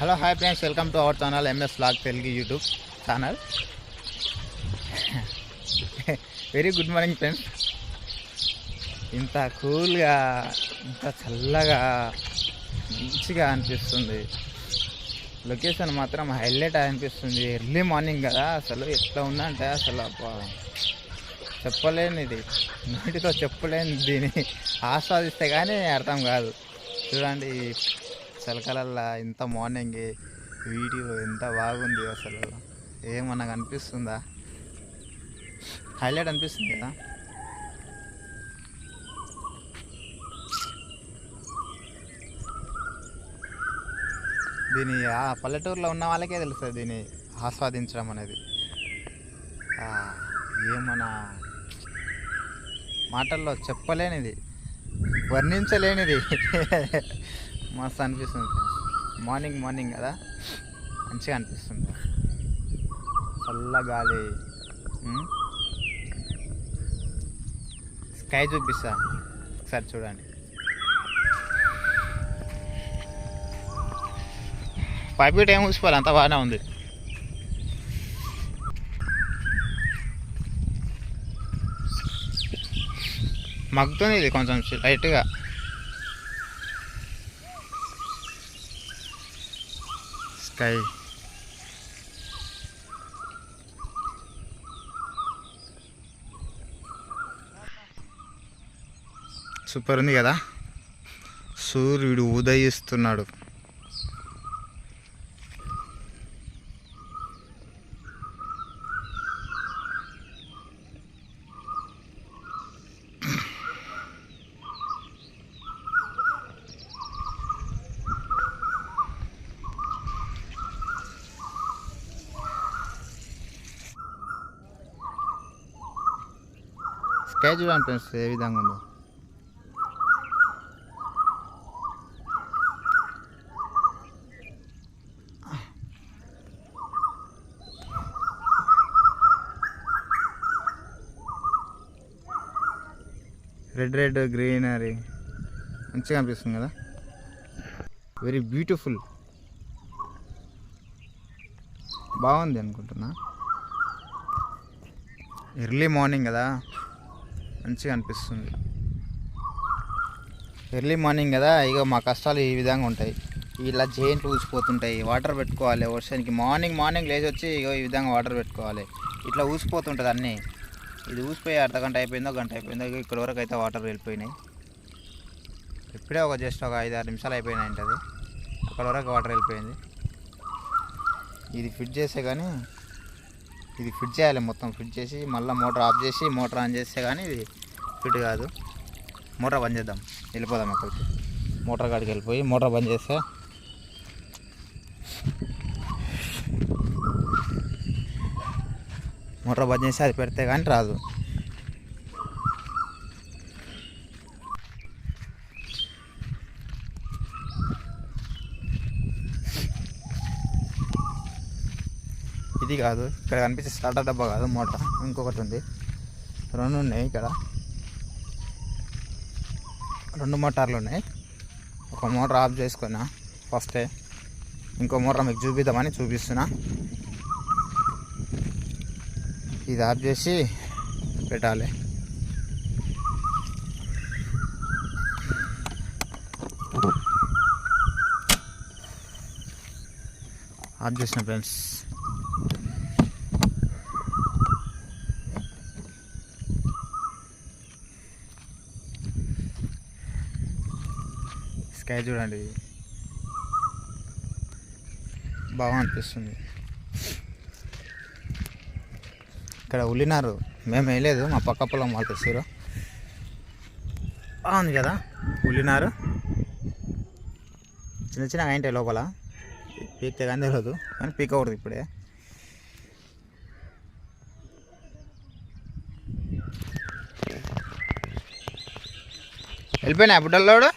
Hello hi friends welcome to our channel MS log Telugu YouTube channel very good morning friends ఇంత కూల్గా ఇంత చల్లగా మంచిగా అనిపిస్తుంది. లొకేషన్ మాత్రం హైలైట్ అనిపిస్తుంది. ఎర్లీ మార్నింగ్ కదా అసలు ఎట్లా ఉందంటే అసలు చెప్పలేని ఇది నోటితో చెప్పలేని దీన్ని ఆస్వాదిస్తే కానీ అర్థం కాదు. చూడండి చలకలల్లా ఇంత మార్నింగ్ వీడియో ఎంత బాగుంది అసలు. ఏమన్నా అనిపిస్తుందా హైలైట్ అనిపిస్తుంది కదా? దీని ఆ పల్లెటూరులో ఉన్న వాళ్ళకే తెలుస్తుంది దీన్ని ఆస్వాదించడం అనేది. ఏమన్నా మాటల్లో చెప్పలేనిది వర్ణించలేనిది. మస్తు అనిపిస్తుంది మార్నింగ్ మార్నింగ్ కదా? మంచిగా అనిపిస్తుంది. చల్ల గాలి. స్కై చూపిస్తా. ఒకసారి చూడండి. పైపు టైం చూసుకోవాలి అంత బాగానే ఉంది. మగ్గుతుంది ఇది కొంచెం లైట్గా. స్కై సూపర్ ఉంది కదా? సూర్యుడు ఉదయిస్తున్నాడు. స్కై చూడండి ఫ్రెండ్స్ ఏ విధంగా ఉందో. రెడ్ రెడ్ గ్రీనరీ మంచిగా అనిపిస్తుంది కదా. వెరీ బ్యూటిఫుల్ బాగుంది అనుకుంటున్నా. ఎర్లీ మార్నింగ్ కదా. మంచిగా అనిపిస్తుంది. ఎర్లీ మార్నింగ్ కదా ఇక మా కష్టాలు ఈ విధంగా ఉంటాయి. ఇలా జైంట్లు ఊసిపోతుంటాయి వాటర్ పెట్టుకోవాలి వర్షానికి మార్నింగ్ మార్నింగ్ లేచి వచ్చి ఇగో ఈ విధంగా వాటర్ పెట్టుకోవాలి. ఇట్లా ఊసిపోతుంటుంది అన్నీ. ఇది ఊసిపోయి అర్ధగంట అయిపోయిందో గంట అయిపోయిందో ఇక్కడ వరకు అయితే వాటర్ వెళ్ళిపోయినాయి. ఇప్పుడే ఒక జస్ట్ ఒక ఐదు ఆరు నిమిషాలు అయిపోయినాయి అది అక్కడ వరకు వాటర్ వెళ్ళిపోయింది. ఇది ఫిట్ చేస్తే కానీ ఇది ఫిట్ చేయాలి మొత్తం ఫిట్ చేసి మళ్ళీ మోటార్ ఆఫ్ చేసి మోటార్ ఆన్ చేస్తే కానీ ఇది ఫిట్ కాదు. మోటార్ బంద్ చేద్దాం. వెళ్ళిపోదాం అక్కడికి. మోటార్ కాడికి వెళ్ళిపోయి మోటార్ బంద్ చేస్తే మోటార్ బంద్ చేసి అది పెడితే కానీ రాదు. ఇది కాదు ఇక్కడ కనిపించే స్టార్టర్ డబ్బా కాదు మోటార్. ఇంకొకటి ఉంది. రెండు ఉన్నాయి ఇక్కడ. రెండు మోటార్లు ఉన్నాయి. ఒక మోటార్ ఆఫ్ చేసుకున్నా ఫస్టే ఇంకో మోటార్ మీకు చూపిద్దామని చూపిస్తున్నా. ఇది ఆఫ్ చేసి పెట్టాలి. ఆఫ్ చేసిన ఫ్రెండ్స్. స్కై చూడండి. బాగా అనిపిస్తుంది. ఇక్కడ ఉల్లినారు మేము వేయలేదు మా పక్క పొలం వాళ్ళు తెస్తారు బాగుంది కదా ఉల్లినారు చిన్న చిన్న అయింటాయి లోపల. పీక్తే కానీ తెలియదు కానీ పీకకూడదు ఇప్పుడే. వెళ్ళిపోయినా బుడ్డల్లోడు